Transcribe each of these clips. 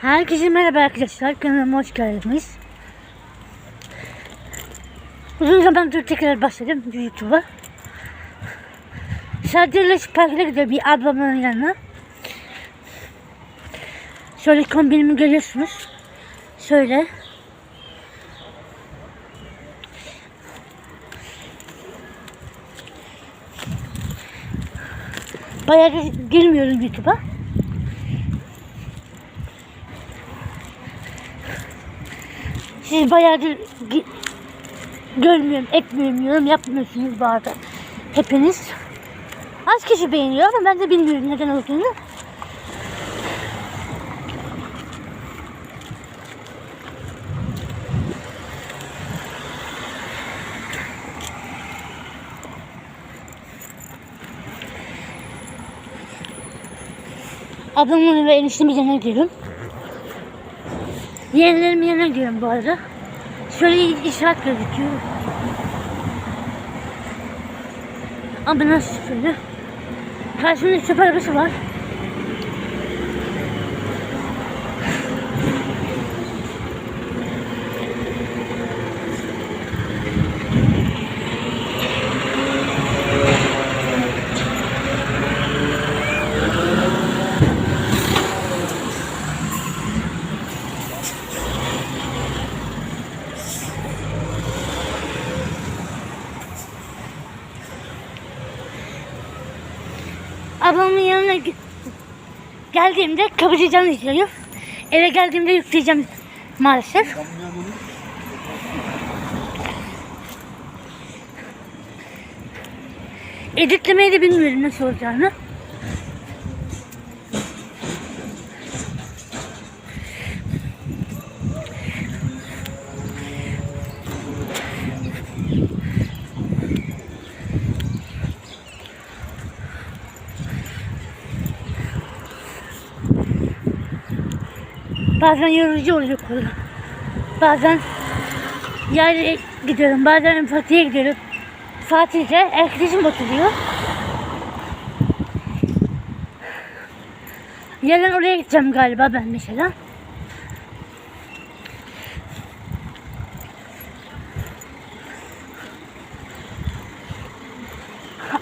Herkese merhaba arkadaşlar. Kanalıma hoş geldiniz. Uzun zamandır tekrar başladım YouTube'a. Sadece Park'a gidiyor bir ablamın yanına. Şöyle kombinimi görüyorsunuz. Şöyle. Bayağı girmiyorum YouTube'a. Siz bayağıdır görmüyorum, etmiyorum, yorum yapmıyorsunuz bazen. Hepiniz. Az kişi beğeniyor ama ben de bilmiyorum neden olduğunu. Ablamın ve eniştemin yanına gidiyorum. Yeğenlerimin yanına gidiyorum bu arada. Şöyle işaret gözüküyor. Nasıl şöyle? Karşımda çöp arabası var. Ablamın yanına geldiğimde kapatacağım videoyu. Eve geldiğimde yükleyeceğim maalesef. Editlemeyi de bilmiyorum nasıl olacağını. Bazen yorucu oluyor konu. Bazen yaylaya gidiyorum. Bazen Fatih'e gidiyorum. Fatih'te arkadaşım oturuyor. Yarın oraya gideceğim galiba ben mesela.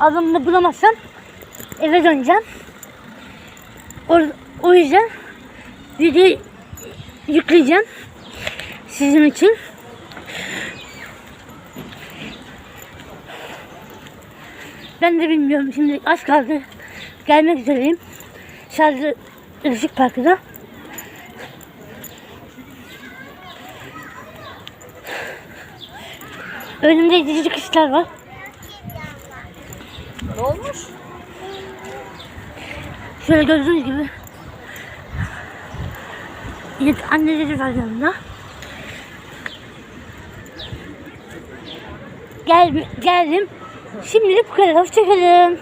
Adamını bulamazsam eve döneceğim. O, o yüzden video yükleyeceğim sizin için. Ben de bilmiyorum şimdi az kaldı. Gelmek üzereyim. Şarjı Işık Parkı'da. Önümde cici kışlar var. Ne olmuş? Şöyle gördüğünüz gibi. Yine anneleri var yanında. Gel, geldim. Şimdilik bu kadar. Hoşçakalın.